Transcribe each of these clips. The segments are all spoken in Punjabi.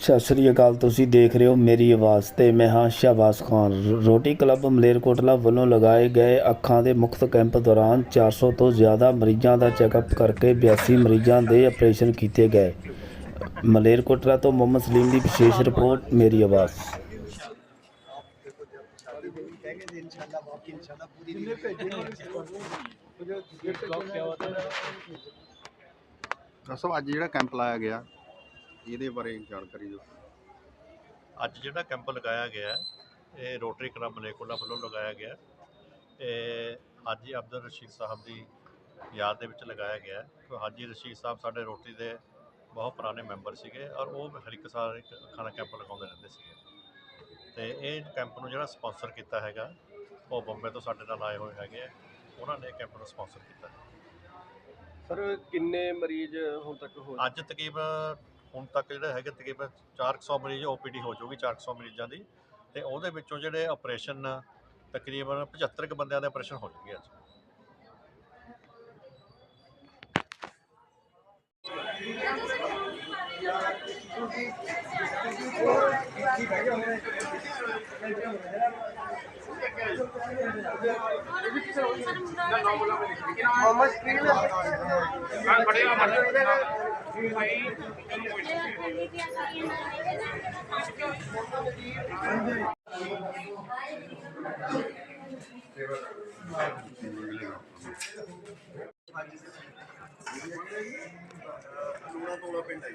ਸਤਿ ਸ੍ਰੀ ਅਕਾਲ, ਤੁਸੀਂ ਦੇਖ ਰਹੇ ਹੋ ਮੇਰੀ ਆਵਾਜ਼ ਤੇ ਮੈਂ ਹਾਂ ਸ਼ਹਬਾਜ਼ ਖਾਨ। ਰੋਟੀ ਕਲੱਬ ਮਲੇਰਕੋਟਲਾ ਵੱਲੋਂ ਲਗਾਏ ਗਏ ਅੱਖਾਂ ਦੇ ਮੁਫਤ ਕੈਂਪ ਦੌਰਾਨ 400 ਤੋਂ ਜ਼ਿਆਦਾ ਮਰੀਜ਼ਾਂ ਦਾ ਚੈੱਕਅਪ ਕਰਕੇ 82 ਮਰੀਜ਼ਾਂ ਦੇ ਆਪਰੇਸ਼ਨ ਕੀਤੇ ਗਏ। ਮਲੇਰਕੋਟਲਾ ਤੋਂ ਮੁਹੰਮਦ ਸਲੀਮ ਦੀ ਵਿਸ਼ੇਸ਼ ਰਿਪੋਰਟ, ਮੇਰੀ ਆਵਾਜ਼। ਸਾਹਿਬ ਅੱਜ ਜਿਹੜਾ ਕੈਂਪ ਲਾਇਆ ਗਿਆ ਇਹਦੇ ਬਾਰੇ ਜਾਣਕਾਰੀ ਦਿਓ ਅੱਜ ਜਿਹੜਾ ਕੈਂਪ ਲਗਾਇਆ ਗਿਆ ਇਹ ਰੋਟਰੀ ਕਲੱਬ ਮਲੇਕੋਲਾ ਵੱਲੋਂ ਲਗਾਇਆ ਗਿਆ। ਇਹ ਹਾਜੀ ਅਬਦੁਲ ਰਸ਼ੀਦ ਸਾਹਿਬ ਦੀ ਯਾਦ ਦੇ ਵਿੱਚ ਲਗਾਇਆ ਗਿਆ। ਕਿਉਂਕਿ ਹਾਜੀ ਰਸ਼ੀਦ ਸਾਹਿਬ ਸਾਡੇ ਰੋਟਰੀ ਦੇ ਬਹੁਤ ਪੁਰਾਣੇ ਮੈਂਬਰ ਸੀਗੇ ਔਰ ਉਹ ਹਰ ਇੱਕ ਸਾਲ ਇੱਕ ਦਾ ਕੈਂਪ ਲਗਾਉਂਦੇ ਰਹਿੰਦੇ ਸੀਗੇ ਤੇ ਇਹ ਕੈਂਪ ਨੂੰ ਜਿਹੜਾ ਸਪਾਂਸਰ ਕੀਤਾ ਹੈਗਾ ਉਹ ਬੰਬੇ ਤੋਂ ਸਾਡੇ ਨਾਲ ਆਏ ਹੋਏ ਹੈਗੇ ਆ। ਉਹਨਾਂ ਨੇ ਕੈਂਪ ਨੂੰ ਸਪਾਂਸਰ ਕੀਤਾ। ਸਰ ਕਿੰਨੇ ਮਰੀਜ਼ ਹੁਣ ਤੱਕ ਹੋ ਅੱਜ ਤਕਰੀਬਨ ਹੁਣ ਤੱਕ ਜਿਹੜਾ ਹੈਗਾ ਤਕਰੀਬਨ 400 ਮਰੀਜ਼ ਓਪੀਡੀ ਹੋ ਜਾਊਗੀ 400 ਮਰੀਜ਼ਾਂ ਦੀ। ਤੇ ਉਹਦੇ ਵਿੱਚੋਂ ਜਿਹੜੇ ਆਪਰੇਸ਼ਨ ਤਕਰੀਬਨ 75 ਕੁ ਬੰਦਿਆਂ ਦੇ ਆਪਰੇਸ਼ਨ ਹੋ ਜਾਣਗੇ ਅੱਜ। मोहम्मद शकील हां बढ़िया बढ़िया भाई ਲੂਣਾ ਤੋਲਾ ਪਿੰਡ ਆਈ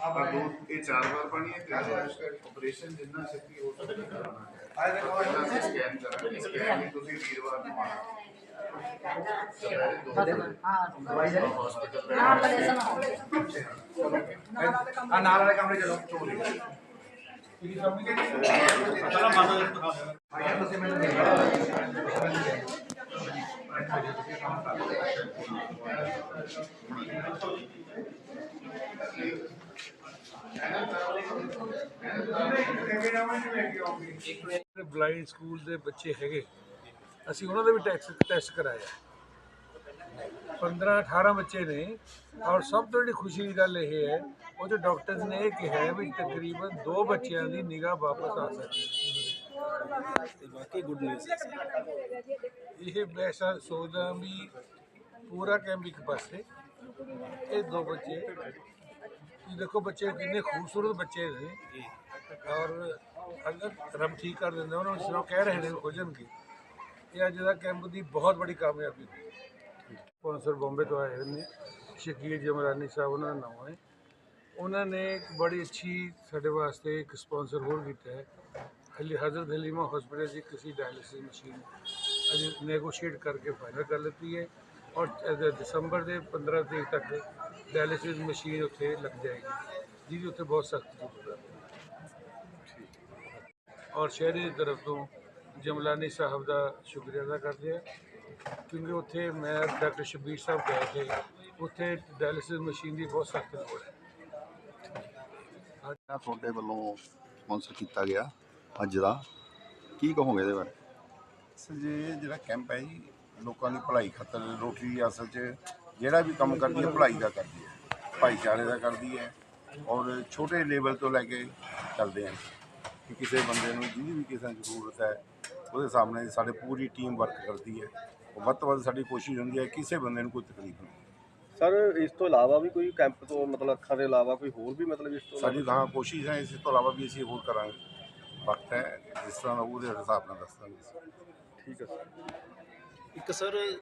ਆਪਾਂ ਦੋ ਇਹ ਚਾਰ ਵਾਰ ਪਾਣੀ ਹੈ ਤੇ ਆਪਰੇਸ਼ਨ ਜਿੰਨਾ ਛੇਤੀ ਹੋ ਸਕੇ ਕਰਾਉਣਾ ਹੈ ਪਹਿਲਾਂ ਅਸੀਂ ਸਕੈਨ ਕਰਾਂਗੇ ਸਕੈਨ ਵੀ ਤੁਸੀਂ ਵੀਰਵਾਰ ਨੂੰ ਆਉਣਾ ਨਾਲ ਵਾਲੇ ਕਮਰੇ ਚਲੋ ਬਲਾਈਂਡ ਸਕੂਲ ਦੇ ਬੱਚੇ ਹੈਗੇ। ਅਸੀਂ ਉਹਨਾਂ ਦੇ ਵੀ ਟੈਸਟ ਟੈਸਟ ਕਰਾਇਆ। 15 18 ਬੱਚੇ ਨੇ ਔਰ ਸਭ ਤੋਂ ਜਿਹੜੀ ਖੁਸ਼ੀ ਦੀ ਗੱਲ ਇਹ ਹੈ, ਉਹ ਜੋ ਡਾਕਟਰਸ ਨੇ ਇਹ ਕਿਹਾ ਵੀ ਤਕਰੀਬਨ ਦੋ ਬੱਚਿਆਂ ਦੀ ਨਿਗਾਹ ਵਾਪਸ ਆ ਸਕਦੀ ਹੈ। ਬਾਕੀ ਗੁੱਡ ਨਿਊਜ਼ ਇਹ ਮੈਂ ਸਾ- ਸੋਚਦਾ ਵੀ ਪੂਰਾ ਕੈਂਪ ਇੱਕ ਪਾਸੇ। ਇਹ ਦੋ ਬੱਚੇ। ਤੁਸੀਂ ਦੇਖੋ ਬੱਚੇ ਕਿੰਨੇ ਖੂਬਸੂਰਤ ਬੱਚੇ ਨੇ। ਔਰ ਅਗਰ ਰੱਬ ਠੀਕ ਕਰ ਦਿੰਦਾ, ਉਹਨਾਂ ਨੂੰ ਸਿਰੋਂ ਕਹਿ ਰਹੇ ਨੇ ਹੋ ਜਾਣਗੇ ਇਹ ਅੱਜ ਦਾ ਕੈਂਪ ਦੀ ਬਹੁਤ ਬੜੀ ਕਾਮਯਾਬੀ ਹੈ। ਸਪਾਂਸਰ ਬੰਬੇ ਤੋਂ ਆਏ ਹੋਏ ਨੇ। ਸ਼ਕੀਰ ਜਮਰਾਨੀ ਸਾਹਿਬ, ਉਹਨਾਂ ਦਾ ਨਾਮ ਹੈ। ਉਹਨਾਂ ਨੇ ਇੱਕ ਬੜੀ ਅੱਛੀ ਸਾਡੇ ਵਾਸਤੇ ਇੱਕ ਸਪਾਂਸਰ ਹੋਰ ਕੀਤਾ ਹੈ। ਹਜ਼ਰਤ ਹਲੀਮਾ ਹਸਪੀਟਲ ਦੀ ਕਿਸੇ ਡਾਇਲਿਸਿਸ ਮਸ਼ੀਨ ਅਜੇ ਨੈਗੋਸ਼ੀਏਟ ਕਰਕੇ ਫਾਈਨਲ ਕਰ ਲਿੱਤੀ ਹੈ ਔਰ ਦਸੰਬਰ ਦੇ 15 ਤਰੀਕ ਤੱਕ ਡਾਇਲਿਸਿਸ ਮਸ਼ੀਨ ਉੱਥੇ ਲੱਗ ਜਾਏਗੀ, ਜਿਹਦੀ ਉੱਥੇ ਬਹੁਤ ਸਖਤ ਜ਼ਰੂਰਤ ਹੈ। ਔਰ ਸ਼ਹਿਰੀ ਦੀ ਤਰਫ ਤੋਂ ਜਮਲਾਨੀ ਸਾਹਿਬ ਦਾ ਸ਼ੁਕਰੀਆ ਅਦਾ ਕਰਦੇ ਹਾਂ, ਕਿਉਂਕਿ ਉੱਥੇ ਮੈਂ ਡਾਕਟਰ ਸ਼ਬੀਰ ਸਾਹਿਬ ਗਏ ਸੀ ਉੱਥੇ ਡਾਇਲਿਸਿਸ ਮਸ਼ੀਨ ਦੀ ਬਹੁਤ ਸਖਤ ਲੋੜ ਹੈ। ਤੁਹਾਡੇ ਵੱਲੋਂ ਸਪਾਂਸਰ ਕੀਤਾ ਗਿਆ ਅੱਜ ਦਾ, ਕੀ ਕਹੋਗੇ ਇਹਦੇ ਬਾਰੇ? ਸਰ ਜੀ ਜਿਹੜਾ ਕੈਂਪ ਹੈ ਜੀ ਲੋਕਾਂ ਦੀ ਭਲਾਈ ਖਾਤਰ ਰੋਟਰੀ ਅਸਲ 'ਚ ਜਿਹੜਾ ਵੀ ਕੰਮ ਕਰਦੀ ਹੈ ਭਲਾਈ ਦਾ ਕਰਦੀ ਹੈ ਭਾਈਚਾਰੇ ਦਾ ਕਰਦੀ ਹੈ ਔਰ ਛੋਟੇ ਲੈਵਲ ਤੋਂ ਲੈ ਕੇ ਚੱਲਦੇ ਹਾਂ ਕਿ ਕਿਸੇ ਬੰਦੇ ਨੂੰ ਜਿਹਦੀ ਵੀ ਕਿਸੇ ਨੂੰ ਜ਼ਰੂਰਤ ਹੈ ਉਹਦੇ ਸਾਹਮਣੇ ਸਾਡੀ ਪੂਰੀ ਟੀਮ ਵਰਕ ਕਰਦੀ ਹੈ। ਵੱਧ ਤੋਂ ਵੱਧ ਸਾਡੀ ਕੋਸ਼ਿਸ਼ ਹੁੰਦੀ ਹੈ ਕਿਸੇ ਬੰਦੇ ਨੂੰ ਕੋਈ ਤਕਲੀਫ ਨਹੀਂ ਸਰ ਇਸ ਤੋਂ ਇਲਾਵਾ ਵੀ ਕੋਈ ਕੈਂਪ ਤੋਂ ਮਤਲਬ ਅੱਖਾਂ ਦੇ ਇਲਾਵਾ ਕੋਈ ਹੋਰ ਵੀ ਮਤਲਬ ਇਸ ਤੋਂ ਸਾਡੀ ਤਾਂ ਕੋਸ਼ਿਸ਼ ਹੈ ਇਸ ਤੋਂ ਇਲਾਵਾ ਵੀ ਅਸੀਂ ਹੋਰ ਕਰਾਂਗੇ। ਵਕਤ ਹੈ ਜਿਸ ਤਰ੍ਹਾਂ ਦਾ ਉਹਦੇ ਹਿਸਾਬ ਨਾਲ ਦੱਸਾਂਗੇ ਠੀਕ ਹੈ ਸਰ। ਇੱਕ ਸਰ